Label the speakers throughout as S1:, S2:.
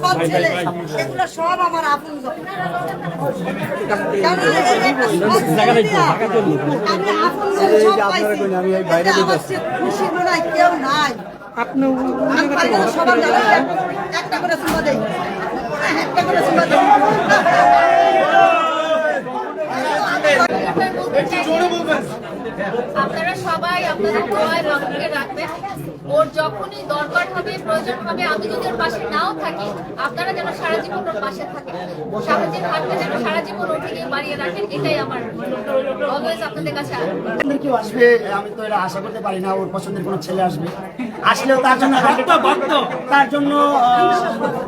S1: সব ছেলে এগুলো সব আমার আপন আমি আপন সব পাইছি আমার খুশি মনে হয় কেউ নাই
S2: আপনি
S1: একটা করে সুন্দর দেই একটা করে সুন্দর দেই
S3: আপনারা সবাই আপনাদের দোয়ায় মামুনকে রাখবেন। ওর যখনই দরকার হবে প্রয়োজন হবে আমি যদি ওর পাশে নাও থাকি আপনারা যেন সারা জীবন ওর পাশে থাকেন। সামাজিক হাতটা যেন সারা জীবন ওর থেকে বাড়িয়ে রাখেন এটাই আমার অলওয়েজ আপনাদের কাছে
S4: কেউ আসবে? আমি তো এটা আশা করতে পারি না ওর পছন্দের কোনো ছেলে আসবে। আসলেও তার জন্য তার জন্য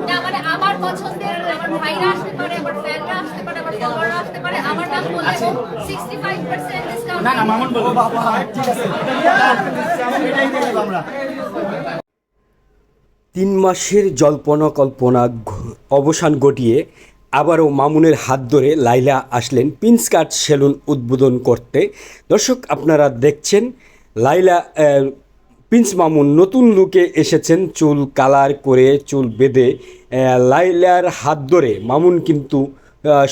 S3: না মানে আমার পছন্দের আমার ভাইরা আসতে পারে আমার ফ্যানরা আসতে পারে আমার ফলোয়াররা আসতে পারে আমার নাম বললে সিক্সটি ফাইভ পার্সেন্ট ডিসকাউন্ট
S4: না না মামুন বলব বাবা।
S5: তিন মাসের জল্পনা কল্পনা অবসান ঘটিয়ে আবারও মামুনের হাত ধরে লাইলা আসলেন পিন্স কাট সেলুন উদ্বোধন করতে। দর্শক, আপনারা দেখছেন লাইলা প্রিন্স মামুন নতুন লুকে এসেছেন, চুল কালার করে চুল বেঁধে লাইলার হাত ধরে। মামুন কিন্তু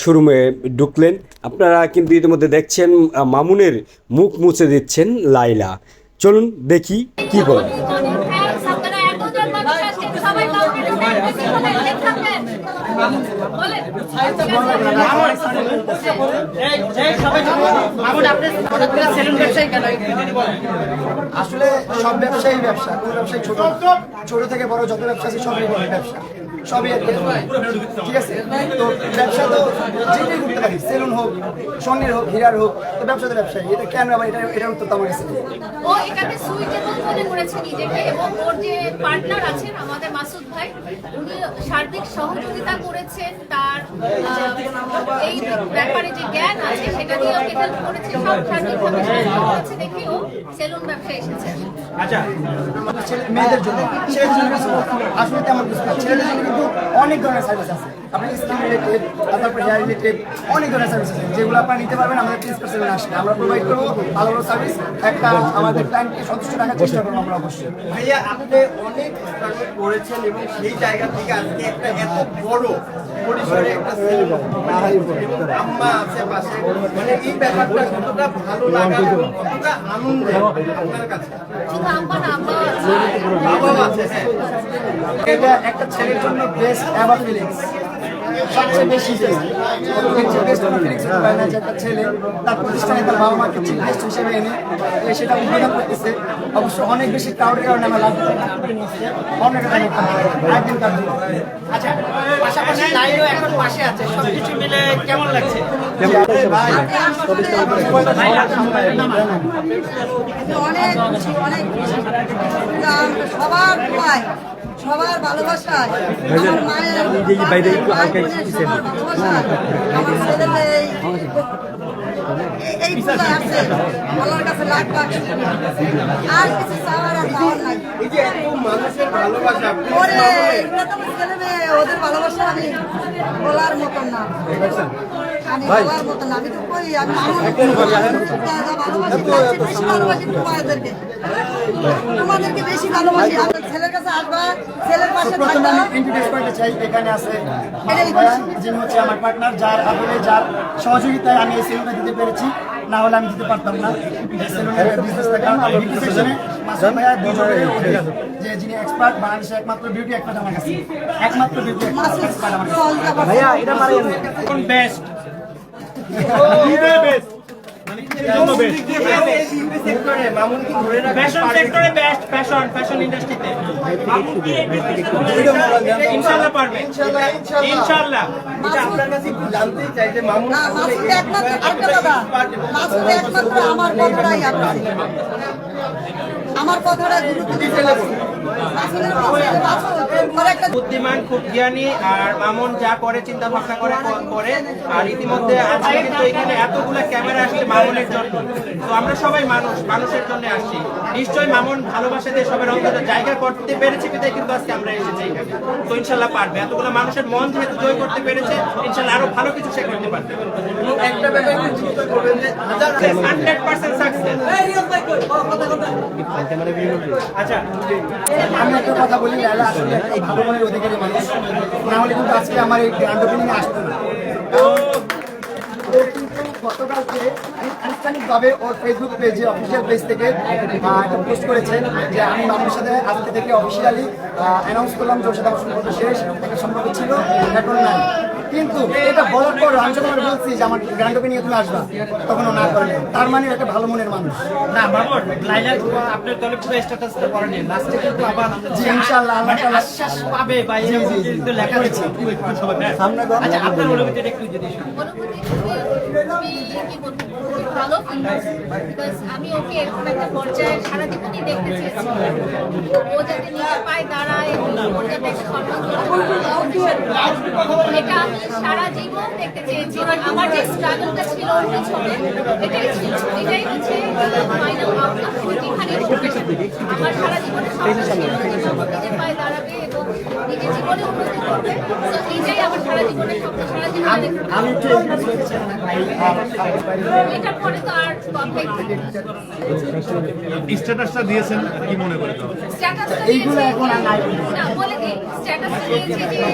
S5: শোরুমে ঢুকলেন। আপনারা কিন্তু ইতিমধ্যে দেখছেন মামুনের মুখ মুছে দিচ্ছেন লাইলা চলুন দেখি কি বলেন
S4: আসলে সব ব্যবসায়ী ব্যবসা ছোট ছোট থেকে বড় যত ব্যবসা আছে বড় ব্যবসা। সবই আর ঠিক আছে? তো ব্যবসা তো যেটাই করতে পারি সেলুন হোক স্বর্ণের হোক হীরার হোক তো ব্যবসা তো ব্যবসায়ী। এটা কেন আবার এটা এটার উত্তর তো আমার কাছে
S3: ও এটাকে সুইটেবল মনে করেছে নিজেকে এবং ওর যে পার্টনার আছেন আমাদের মাসুদ ভাই উনি সার্বিক সহযোগিতা করেছেন তার এই ব্যাপারে যে জ্ঞান আছে সেটা দিয়ে ওকে হেল্প করেছে সব সার্বিকভাবে সাহায্য করেছে দেখে সেলুন ব্যবসায় এসেছে।
S4: আমাদের মেয়েদের জন্য ছেলেদের জন্য আসলে তেমন না। ছেলেদের জন্য কিন্তু অনেক ধরনের সার্ভিস আছে। আপনার স্কিন রিলেটেড তারপর হেয়ার রিলেটেড অনেক ধরনের সার্ভিস আছে যেগুলো আপনারা নিতে পারবেন আমাদের প্রিন্সিপাল সেভেন আসলে আমরা প্রোভাইড করব ভালো ভালো সার্ভিস একটা আমাদের ক্লায়েন্টকে সন্তুষ্ট রাখার চেষ্টা করব আমরা অবশ্যই।
S6: ভাইয়া আপনি অনেক করেছেন এবং সেই জায়গা থেকে আজকে একটা এত বড় পরিসরে একটা আম্মা আছে পাশে মানে এই ব্যাপারটা কতটা ভালো লাগা এবং কতটা আনন্দ আপনার কাছে?
S3: শুধু আম্মা না আম্মা আছে।
S6: হ্যাঁ।
S4: এটা একটা ছেলের জন্য বেস্ট ফিলিংস সবচেয়ে বেশি একটা ছেলে, তার প্রতিষ্ঠানে তার বাবা মাকে চিফ হিসেবে এনে সেটা উদ্বোধন করতেছে। অবশ্য অনেক বেশি ক্রাউডের কারণে আমরা লাভ অনেক
S2: আচ্ছা পাশাপাশি লাইনও এখন পাশে আছে।
S1: সবার সবার ভালোবাসায় আমার মায়ের ভাই বোনের সবার ভালোবাসায় আমার ছেলেদের এই- এই পূজায় আসছে আল্লাহর কাছে লাখ লাখ আর কিছু চাওয়ার আর পাওয়ার নাই।
S6: এই যে এত মানুষের ভালোবাসা
S1: ওরে এগুলো তো ছেলে মেয়ে ওদের ভালোবাসা আমি বলার মতন না। তোমাদেরকে বেশি ভালোবাসি। আমার ছেলের কাছে আসবা ছেলের পাশে থাকবা।
S4: ইন্ট্রোডিউস করতে চাই এখানে আছে। যিনি হচ্ছে আমার পার্টনার যার আদরে যার সহযোগিতায় আমি এই সেলুনটা দিতে পেরেছি। না হলে আমি দিতে পারতাম না। মাসুদ ভাইয়া দুজনে যে যিনি এক্সপার্ট বাংলাদেশের একমাত্র বিউটি এক্সপার্ট আমার কাছে। একমাত্র বিউটি এক্সপার্ট আমার কাছে।
S2: ভাইয়া এটা পারে কোন বেস্ট
S1: আমার আমার কথাটা গুরুত্ব দিতে
S2: বুদ্ধিমান, খুব জ্ঞানী, আর মামুন যা করে চিন্তা ভাবনা করে করে, আর ইতিমধ্যে আজকে কিন্তু এখানে এতগুলা ক্যামেরা আসছে মামুনের জন্য। তো আমরা সবাই মানুষ, মানুষের জন্য আসছি। নিশ্চয়ই মামুন ভালোবাসা দিয়ে সবার অন্তত জায়গা করতে পেরেছে বিধায় কিন্তু আজকে আমরা এসেছি এখানে। তো ইনশাল্লাহ পারবে। এতগুলো মানুষের মন যেহেতু জয় করতে পেরেছে, ইনশাল্লাহ আরও ভালো কিছু সে করতে পারবে। আচ্ছা।
S4: আমি একটা কথা বলি লাইলা আসলে এই ভালো মনের অধিকারী মানুষ। না হলে কিন্তু আজকে আমার এই গ্র্যান্ড ওপেনিং আসতো না। গতকালকে আনুষ্ঠানিকভাবে ওর ফেসবুক পেজে অফিসিয়াল পেজ থেকে পোস্ট করেছে যে আমি মানুষের সাথে আজকে থেকে অফিসিয়ালি অ্যানাউন্স করলাম যে ওর সাথে শেষ, একটা সম্পর্ক ছিল এখন নাই। কিন্তু এটা বলার পর আমি যখন বলছি যে আমার গ্র্যান্ড নিয়ে তুমি আসবা। তখন ও না করে তার মানে একটা ভালো মনের মানুষ।
S7: না মামুন লাইলা আপনার দলে পুরো স্ট্যাটাস তো করেনি লাস্টে কিন্তু আবার
S4: জি ইনশাআল্লাহ আল্লাহ
S7: মানে
S4: তাআলা
S7: আশ্বাস পাবে বা এরকম কিন্তু লেখা রয়েছে
S4: সামনে গো।
S7: আচ্ছা আপনার অনুভূতিটা একটু যদি
S3: ভালো আমি ওকে এরকম একটা পর্যায়ে সারা জীবনই দেখতে চেয়েছি ও যাতে নিজের পায়ে দাঁড়ায় ওর যাতে একটা সম্মান এটা আমি সারা জীবন দেখতে চেয়েছি আমার যে স্ট্রাগলটা ছিল ওর পেছনে এটাই ছিল এটাই হচ্ছে ফাইনাল আউটকাম যেখানে আমার সারা জীবনে স্বপ্ন ছিল নিজের পায়ে দাঁড়াবে এবং নিজের জীবনে উন্নতি করবে তো এইটাই আমার সারা জীবনের স্বপ্ন সারা জীবনে এটার পরে তো আর
S8: স্ট্যাটাসটা দিয়েছেন কি মনে করে তো
S3: স্ট্যাটাস
S4: এইগুলো এখন আর নাই।
S3: না বলে দিই স্ট্যাটাস দিয়েছে যে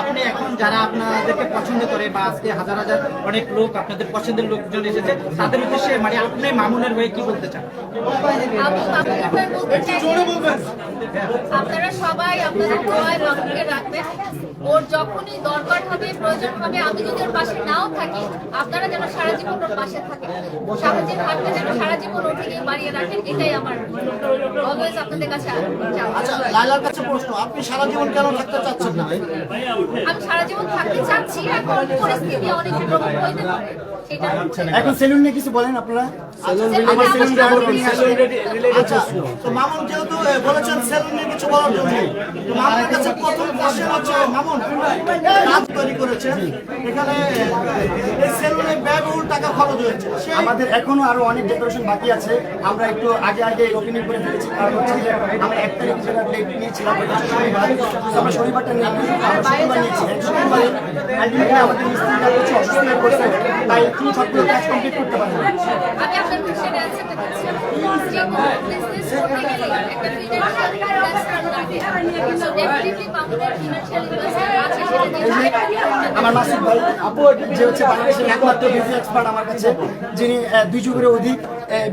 S7: আপনি এখন যারা আপনাদেরকে পছন্দ করে বা আজকে হাজার হাজার অনেক লোক আপনাদের পছন্দের লোকজন এসেছে তাদের উদ্দেশ্যে মানে আপনি মামুনের হয়ে কি বলতে চান?
S3: আপনারা সবাই আপনাদের দোয়ায় বাবুকে রাখবেন। ওর যখনই দরকার হবে প্রয়োজন হবে আমি যদি ওর পাশে নাও থাকি আপনারা যেন সারা জীবন ওর পাশে থাকেন। সামাজিক হাতটা যেন সারা জীবন ওর থেকে বাড়িয়ে রাখেন এটাই আমার অলওয়েজ আপনাদের কাছে
S9: আচ্ছা লাইলার কাছে প্রশ্ন আপনি সারা জীবন কেন থাকতে চাচ্ছেন না?
S3: আমি সারা জীবন থাকতে চাচ্ছি এখন পরিস্থিতি অনেক রকম হইতে পারে।
S4: এখন সেলুন নিয়ে কিছু বলেন আপনারা?
S3: আমার
S4: সেলুন
S9: আচ্ছা তো মামুন যেহেতু বলেছেন সেলুন নিয়ে কিছু বলার জন্য। তো মামুনের কাছে প্রথম কোশ্চেন হচ্ছে মামুন কাজ তৈরি করেছেন। এখানে সেলুনে ব্যয়বহুল টাকা খরচ হয়েছে।
S4: আমাদের এখনও আরও অনেক ডেকোরেশন বাকি আছে। আমরা একটু আগে আগে ওপেনিং করে ফেলেছি। কারণ হচ্ছে যে আমরা এক তারিখ যেটা ডেট নিয়েছিলাম শনিবার। আমরা শনিবারটা নিয়ে আমরা শুক্রবার নিয়েছি। এক শুক্রবারে আলটিমেটলি আমাদের মিস্ত্রিটা হচ্ছে অসুস্থ হয়ে পড়ছে তাই তিনি সবগুলো কাজ কমপ্লিট করতে
S3: গেলে একটা
S4: আমার মাসুদ ভাই আপু যে হচ্ছে বাংলাদেশের একমাত্র বিজনেস এক্সপার্ট আমার কাছে যিনি দুই যুগের অধিক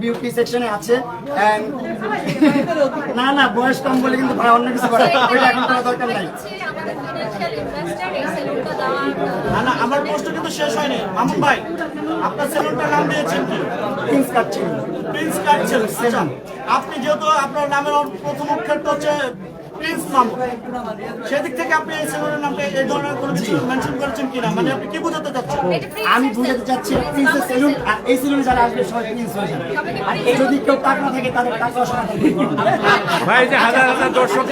S4: বিউটি সেকশনে আছে। না না বয়স কম বলে কিন্তু ভাই অন্য কিছু করে ওইটা এখন করার দরকার নাই।
S9: না না আমার প্রশ্ন কিন্তু শেষ হয়নি। মামুন ভাই আপনার সেলুনটার নাম দিয়েছেন কি? প্রিন্স কার্ড ছিল আচ্ছা, আপনি যেহেতু আপনার নামের প্রথম অক্ষরটা হচ্ছে প্রিন্স মামুন সেদিক থেকে আপনি এই সেলুনের নামটা এই ধরনের কোনো কিছু মেনশন করেছেন কিনা মানে আপনি কি বোঝাতে চাচ্ছেন
S4: আমি বুঝাতে চাচ্ছি প্রিন্সেস সেলুন আর এই সেলুনে যারা আসবে সবাই প্রিন্স হয়ে যাবে আর এই যদি কেউ টাকা না থাকে তাদের টাকা থাকবে
S8: ভাই যে হাজার হাজার দর্শক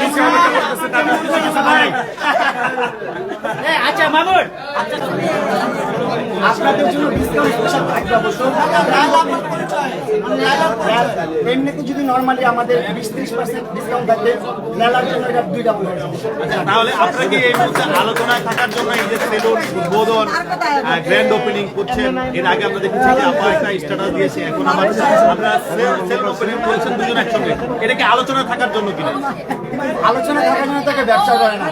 S7: আচ্ছা মামুন
S4: আপনাদের জন্য ডিসকাউন্ট স্পেশাল থাকবে অবশ্যই এমনিতে যদি নর্মালি আমাদের বিশ ত্রিশ পার্সেন্ট ডিসকাউন্ট থাকবে মেলার জন্য এটা দুই ডাবল
S8: তাহলে এই মুহূর্তে আলোচনায় থাকার জন্য এই যে সেলুন উদ্বোধন গ্র্যান্ড ওপেনিং করছেন, এর আগে আমরা দেখেছি যে আপা একটা স্ট্যাটাস দিয়েছে, এখন আমার ওপেনিং করেছেন দুজন একসঙ্গে। এটা কি আলোচনায় থাকার জন্য কিনা?
S4: আলোচনা থাকার জন্য তাকে ব্যবসা করে না।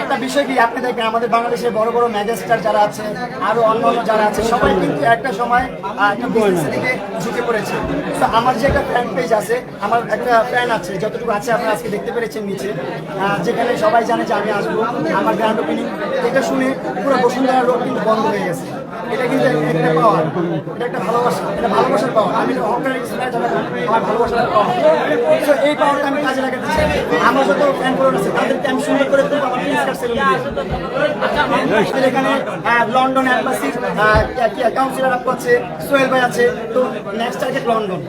S4: একটা বিষয় কি, আপনি দেখবেন আমাদের বাংলাদেশের বড় বড় ম্যাজিস্ট্রার যারা আছে, আরও অন্য যারা আছে, সবাই কিন্তু একটা সময় একটা দিকে ঝুঁকে পড়েছে তো আমার যে একটা ফ্যান পেজ আছে, আমার একটা ফ্যান আছে, যতটুকু আছে আপনারা আজকে দেখতে পেরেছেন নিচে। যেখানে সবাই জানে যে আমি আসব। আমার গ্র্যান্ড ওপেনিং এটা শুনে পুরো বসুন্ধরা রোড কিন্তু বন্ধ হয়ে গেছে। এটা কিন্তু একটা পাওয়ার, এটা একটা ভালোবাসা, এটা ভালোবাসার পাওয়ার। আমি অহংকারের কিছু না জানা আমার ভালোবাসার পাওয়ার এই পাওয়ারটা আমি কাজে লাগাতে চাই। আমার যত ফ্যান ফলোয়ার আছে, তাদেরকে আমি সুন্দর করে তুলবো আমার প্রিন্সকার সেলুন এখানে লন্ডন অ্যাম্বাসি কাউন্সিলর আপ আছে সোহেল ভাই আছে। তো নেক্সট টার্গেট লন্ডন